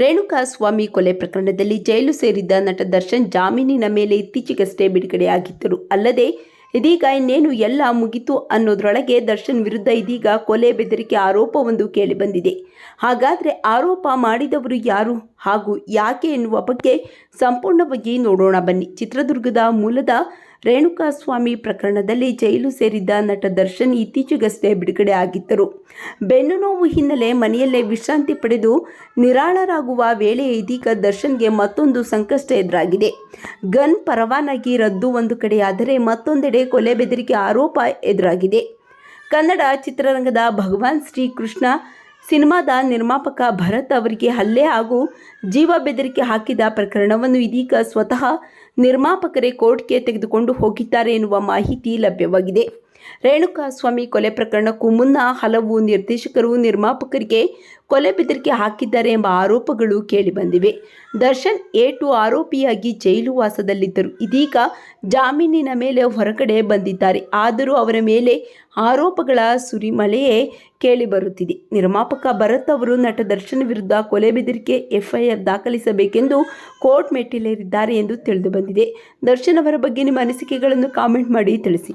ರೇಣುಕಾ ಸ್ವಾಮಿ ಕೊಲೆ ಪ್ರಕರಣದಲ್ಲಿ ಜೈಲು ಸೇರಿದ್ದ ನಟ ದರ್ಶನ್ ಜಾಮೀನಿನ ಮೇಲೆ ಇತ್ತೀಚೆಗಷ್ಟೇ ಬಿಡುಗಡೆಯಾಗಿದ್ದರು. ಅಲ್ಲದೆ, ಇದೀಗ ಇನ್ನೇನು ಎಲ್ಲ ಮುಗಿತು ಅನ್ನೋದ್ರೊಳಗೆ ದರ್ಶನ್ ವಿರುದ್ಧ ಇದೀಗ ಕೊಲೆ ಬೆದರಿಕೆ ಆರೋಪವೊಂದು ಕೇಳಿಬಂದಿದೆ ಹಾಗಾದರೆ ಆರೋಪ ಮಾಡಿದವರು ಯಾರು ಹಾಗೂ ಯಾಕೆ ಎನ್ನುವ ಬಗ್ಗೆ ಸಂಪೂರ್ಣವಾಗಿ ನೋಡೋಣ ಬನ್ನಿ. ಚಿತ್ರದುರ್ಗದ ಮೂಲದ ರೇಣುಕಾಸ್ವಾಮಿ ಪ್ರಕರಣದಲ್ಲಿ ಜೈಲು ಸೇರಿದ್ದ ನಟ ದರ್ಶನ್ ಇತ್ತೀಚೆಗಷ್ಟೇ ಬಿಡುಗಡೆ ಆಗಿದ್ದರು. ಬೆನ್ನು ನೋವು ಹಿನ್ನೆಲೆ ಮನೆಯಲ್ಲೇ ವಿಶ್ರಾಂತಿ ಪಡೆದು ನಿರಾಳರಾಗುವ ವೇಳೆ ಇದೀಗ ದರ್ಶನ್ಗೆ ಮತ್ತೊಂದು ಸಂಕಷ್ಟ ಎದುರಾಗಿದೆ. ಗನ್ ಪರವಾನಗಿ ರದ್ದು ಒಂದು ಕಡೆಯಾದರೆ ಮತ್ತೊಂದೆಡೆ ಕೊಲೆ ಬೆದರಿಕೆ ಆರೋಪ ಎದುರಾಗಿದೆ. ಕನ್ನಡ ಚಿತ್ರರಂಗದ ಭಗವಾನ್ ಶ್ರೀಕೃಷ್ಣ ಸಿನಿಮಾದ ನಿರ್ಮಾಪಕ ಭರತ್ ಅವರಿಗೆ ಹಲ್ಲೆ ಹಾಗೂ ಜೀವ ಬೆದರಿಕೆ ಹಾಕಿದ ಪ್ರಕರಣವನ್ನು ಇದೀಗ ಸ್ವತಃ ನಿರ್ಮಾಪಕರೇ ಕೋರ್ಟ್ಗೆ ತೆಗೆದುಕೊಂಡು ಹೋಗಿದ್ದಾರೆ ಎನ್ನುವ ಮಾಹಿತಿ ಲಭ್ಯವಾಗಿದೆ. ರೇಣುಕಾಸ್ವಾಮಿ ಕೊಲೆ ಪ್ರಕರಣಕ್ಕೂ ಮುನ್ನ ಹಲವು ನಿರ್ದೇಶಕರು, ನಿರ್ಮಾಪಕರಿಗೆ ಕೊಲೆ ಬೆದರಿಕೆ ಹಾಕಿದ್ದಾರೆ ಎಂಬ ಆರೋಪಗಳು ಕೇಳಿಬಂದಿವೆ ದರ್ಶನ್ ಏಟು ಆರೋಪಿಯಾಗಿ ಜೈಲು ವಾಸದಲ್ಲಿದ್ದರು. ಇದೀಗ ಜಾಮೀನಿನ ಮೇಲೆ ಹೊರಗಡೆ ಬಂದಿದ್ದಾರೆ. ಆದರೂ ಅವರ ಮೇಲೆ ಆರೋಪಗಳ ಸುರಿಮಳೆಯೇ ಕೇಳಿಬರುತ್ತಿದೆ ನಿರ್ಮಾಪಕ ಭರತ್ ಅವರು ನಟ ದರ್ಶನ್ ವಿರುದ್ಧ ಕೊಲೆ ಬೆದರಿಕೆ ಎಫ್ಐಆರ್ ದಾಖಲಿಸಬೇಕೆಂದು ಕೋರ್ಟ್ ಮೆಟ್ಟಿಲೇರಿದ್ದಾರೆ ಎಂದು ತಿಳಿದು ಬಂದಿದೆ. ದರ್ಶನ್ ಅವರ ಬಗ್ಗೆ ನಿಮ್ಮ ಅನಿಸಿಕೆಗಳನ್ನು ಕಾಮೆಂಟ್ ಮಾಡಿ ತಿಳಿಸಿ.